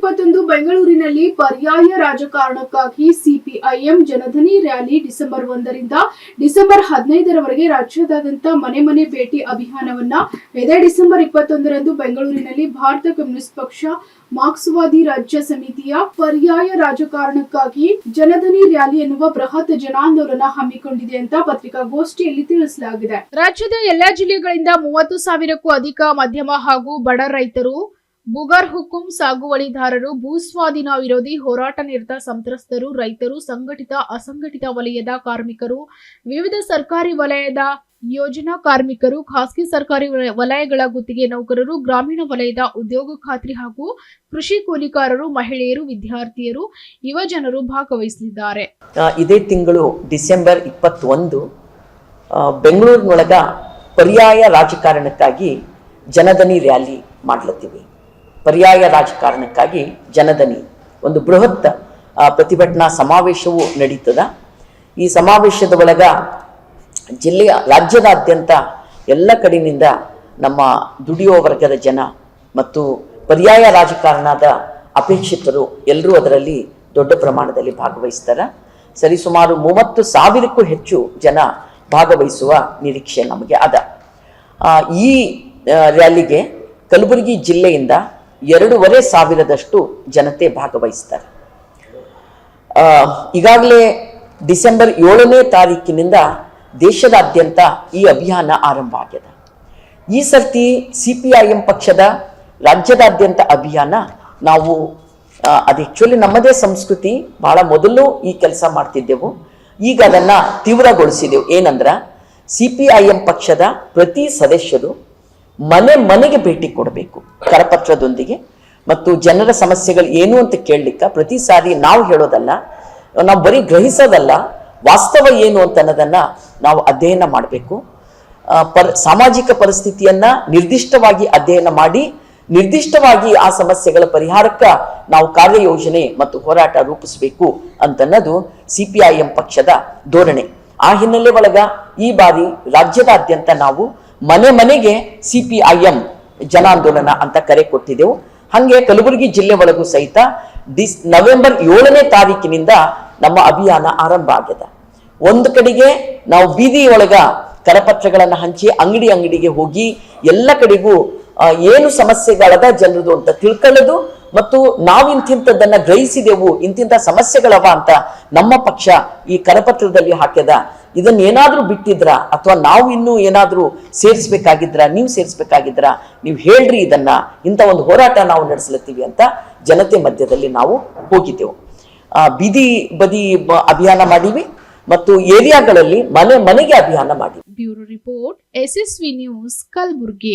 ಇಪ್ಪತ್ತೊಂದು ಬೆಂಗಳೂರಿನಲ್ಲಿ ಪರ್ಯಾಯ ರಾಜಕಾರಣಕ್ಕಾಗಿ ಸಿಪಿಐಎಂ ಜನಧನಿ ರ್ಯಾಲಿ ಡಿಸೆಂಬರ್ ಒಂದರಿಂದ ಡಿಸೆಂಬರ್ ಹದಿನೈದರವರೆಗೆ ರಾಜ್ಯದಾದ್ಯಂತ ಮನೆ ಮನೆ ಭೇಟಿ ಅಭಿಯಾನವನ್ನ. ಇದೇ ಡಿಸೆಂಬರ್ ಇಪ್ಪತ್ತೊಂದರಂದು ಬೆಂಗಳೂರಿನಲ್ಲಿ ಭಾರತ ಕಮ್ಯುನಿಸ್ಟ್ ಪಕ್ಷ, ಮಾರ್ಕ್ಸ್ವಾದಿ ರಾಜ್ಯ ಸಮಿತಿಯ ಪರ್ಯಾಯ ರಾಜಕಾರಣಕ್ಕಾಗಿ ಜನಧನಿ ರ್ಯಾಲಿ ಎನ್ನುವ ಬೃಹತ್ ಜನಾಂದೋಲನ ಹಮ್ಮಿಕೊಂಡಿದೆ ಅಂತ ಪತ್ರಿಕಾಗೋಷ್ಠಿಯಲ್ಲಿ ತಿಳಿಸಲಾಗಿದೆ. ರಾಜ್ಯದ ಎಲ್ಲಾ ಜಿಲ್ಲೆಗಳಿಂದ ಮೂವತ್ತು ಸಾವಿರಕ್ಕೂ ಅಧಿಕ ಮಧ್ಯಮ ಹಾಗೂ ಬಡ ರೈತರು ಬುಗರ್ ಹುಕುಂ ಸಾಗುವಳಿದಾರರು ಭೂಸ್ವಾಧೀನ ವಿರೋಧಿ ಹೋರಾಟ ನಿರತ ಸಂತ್ರಸ್ತರು, ರೈತರು, ಸಂಘಟಿತ, ಅಸಂಘಟಿತ ವಲಯದ ಕಾರ್ಮಿಕರು, ವಿವಿಧ ಸರ್ಕಾರಿ ವಲಯದ ಯೋಜನಾ ಕಾರ್ಮಿಕರು, ಖಾಸಗಿ ಸರ್ಕಾರಿ ವಲಯಗಳ ಗುತ್ತಿಗೆ ನೌಕರರು, ಗ್ರಾಮೀಣ ವಲಯದ ಉದ್ಯೋಗ ಖಾತ್ರಿ ಹಾಗೂ ಕೃಷಿ ಕೂಲಿಕಾರರು, ಮಹಿಳೆಯರು, ವಿದ್ಯಾರ್ಥಿಯರು ಯುವಜನರು ಭಾಗವಹಿಸಲಿದ್ದಾರೆ. ಇದೇ ತಿಂಗಳು ಡಿಸೆಂಬರ್ ಇಪ್ಪತ್ತೊಂದು ಬೆಂಗಳೂರಿನೊಳಗ ಪರ್ಯಾಯ ರಾಜಕಾರಣಕ್ಕಾಗಿ ಜನಧನಿ ರ್ಯಾಲಿ ಮಾಡ್ಲತ್ತೀವಿ. ಪರ್ಯಾಯ ರಾಜಕಾರಣಕ್ಕಾಗಿ ಜನದನಿ. ಒಂದು ಬೃಹತ್ ಪ್ರತಿಭಟನಾ ಸಮಾವೇಶವು ನಡೀತದ. ಈ ಸಮಾವೇಶದ ಒಳಗ ಜಿಲ್ಲೆಯ, ರಾಜ್ಯದಾದ್ಯಂತ ಎಲ್ಲ ಕಡೆಯಿಂದ ನಮ್ಮ ದುಡಿಯೋ ವರ್ಗದ ಜನ ಮತ್ತು ಪರ್ಯಾಯ ರಾಜಕಾರಣದ ಅಪೇಕ್ಷಿತರು ಎಲ್ಲರೂ ಅದರಲ್ಲಿ ದೊಡ್ಡ ಪ್ರಮಾಣದಲ್ಲಿ ಭಾಗವಹಿಸ್ತಾರೆ. ಸರಿಸುಮಾರು ಮೂವತ್ತು ಸಾವಿರಕ್ಕೂ ಹೆಚ್ಚು ಜನ ಭಾಗವಹಿಸುವ ನಿರೀಕ್ಷೆ ನಮಗೆ ಅದ. ಈ ರ್ಯಾಲಿಗೆ ಕಲಬುರಗಿ ಜಿಲ್ಲೆಯಿಂದ ಎರಡೂವರೆ ಸಾವಿರದಷ್ಟು ಜನತೆ ಭಾಗವಹಿಸ್ತಾರೆ. ಈಗಾಗಲೇ ಡಿಸೆಂಬರ್ ಏಳನೇ ತಾರೀಕಿನಿಂದ ದೇಶದಾದ್ಯಂತ ಈ ಅಭಿಯಾನ ಆರಂಭ ಆಗ್ಯದ. ಈ ಸರ್ತಿ ಸಿ ಪಿ ಐ ಎಂ ಪಕ್ಷದ ರಾಜ್ಯದಾದ್ಯಂತ ಅಭಿಯಾನ ನಾವು ಅದು ಆ್ಯಕ್ಚುಲಿ ನಮ್ಮದೇ ಸಂಸ್ಕೃತಿ, ಬಹಳ ಮೊದಲು ಈ ಕೆಲಸ ಮಾಡ್ತಿದ್ದೆವು. ಈಗ ಅದನ್ನು ತೀವ್ರಗೊಳಿಸಿದೆವು. ಏನಂದ್ರೆ ಸಿ ಪಿ ಐ ಎಂ ಪಕ್ಷದ ಪ್ರತಿ ಸದಸ್ಯರು ಮನೆ ಮನೆಗೆ ಭೇಟಿ ಕೊಡಬೇಕು ಕರಪತ್ರದೊಂದಿಗೆ. ಮತ್ತು ಜನರ ಸಮಸ್ಯೆಗಳು ಏನು ಅಂತ ಕೇಳಲಿಕ್ಕೆ ಪ್ರತಿ ಸಾರಿ ನಾವು ಹೇಳೋದಲ್ಲ, ನಾವು ಬರೀ ಗ್ರಹಿಸೋದಲ್ಲ, ವಾಸ್ತವ ಏನು ಅಂತ ಅನ್ನೋದನ್ನ ನಾವು ಅಧ್ಯಯನ ಮಾಡಬೇಕು. ಪರ್, ಸಾಮಾಜಿಕ ಪರಿಸ್ಥಿತಿಯನ್ನ ನಿರ್ದಿಷ್ಟವಾಗಿ ಅಧ್ಯಯನ ಮಾಡಿ, ನಿರ್ದಿಷ್ಟವಾಗಿ ಆ ಸಮಸ್ಯೆಗಳ ಪರಿಹಾರಕ್ಕ ನಾವು ಕಾರ್ಯಯೋಜನೆ ಮತ್ತು ಹೋರಾಟ ರೂಪಿಸಬೇಕು ಅಂತನ್ನೋದು ಸಿ ಪಿ ಐ ಎಂ ಪಕ್ಷದ ಧೋರಣೆ. ಆ ಹಿನ್ನೆಲೆ ಒಳಗ ಈ ಬಾರಿ ರಾಜ್ಯದಾದ್ಯಂತ ನಾವು ಮನೆ ಮನೆಗೆ ಸಿ ಪಿ ಐ ಎಂ ಜನಾಂದೋಲನ ಅಂತ ಕರೆ ಕೊಟ್ಟಿದ್ದೆವು ಹಾಗೆ ಕಲಬುರಗಿ ಜಿಲ್ಲೆ ಒಳಗೂ ಸಹಿತ ಡಿಸ್ ನವೆಂಬರ್ ಏಳನೇ ತಾರೀಕಿನಿಂದ ನಮ್ಮ ಅಭಿಯಾನ ಆರಂಭ ಆಗಿದೆ ಒಂದು ಕಡೆಗೆ ನಾವು ಬೀದಿ ಒಳಗ ಕರಪತ್ರಗಳನ್ನ ಹಂಚಿ ಅಂಗಡಿ ಅಂಗಡಿಗೆ ಹೋಗಿ ಎಲ್ಲ ಕಡೆಗೂ ಏನು ಸಮಸ್ಯೆಗಳದ ಜನರದು ಅಂತ ತಿಳ್ಕೊಳ್ಳೋದು ಮತ್ತು ನಾವು ಇಂತಿಂಥದ್ದನ್ನ ಗ್ರಹಿಸಿದೆವು, ಇಂತಿಂಥ ಸಮಸ್ಯೆಗಳವ ಅಂತ ನಮ್ಮ ಪಕ್ಷ ಈ ಕರಪತ್ರದಲ್ಲಿ ಹಾಕ್ಯದ. ಇದನ್ನ ಏನಾದರೂ ಬಿಟ್ಟಿದ್ರ? ಅಥವಾ ನಾವು ಇನ್ನೂ ಏನಾದ್ರೂ ಸೇರಿಸ್ಬೇಕಾಗಿದ್ರ? ನೀವು ಸೇರಿಸ್ಬೇಕಾಗಿದ್ರ? ನೀವು ಹೇಳ್ರಿ ಇದನ್ನ. ಇಂಥ ಒಂದು ಹೋರಾಟ ನಾವು ನಡೆಸಲತ್ತೀವಿ ಅಂತ ಜನತೆ ಮಧ್ಯದಲ್ಲಿ ನಾವು ಹೋಗಿದ್ದೆವು. ಬೀದಿ ಬದಿ ಅಭಿಯಾನ ಮಾಡಿವಿ ಮತ್ತು ಏರಿಯಾಗಳಲ್ಲಿ ಮನೆ ಮನೆಗೆ ಅಭಿಯಾನ ಮಾಡಿ bureau report, SSV news, Kalaburagi.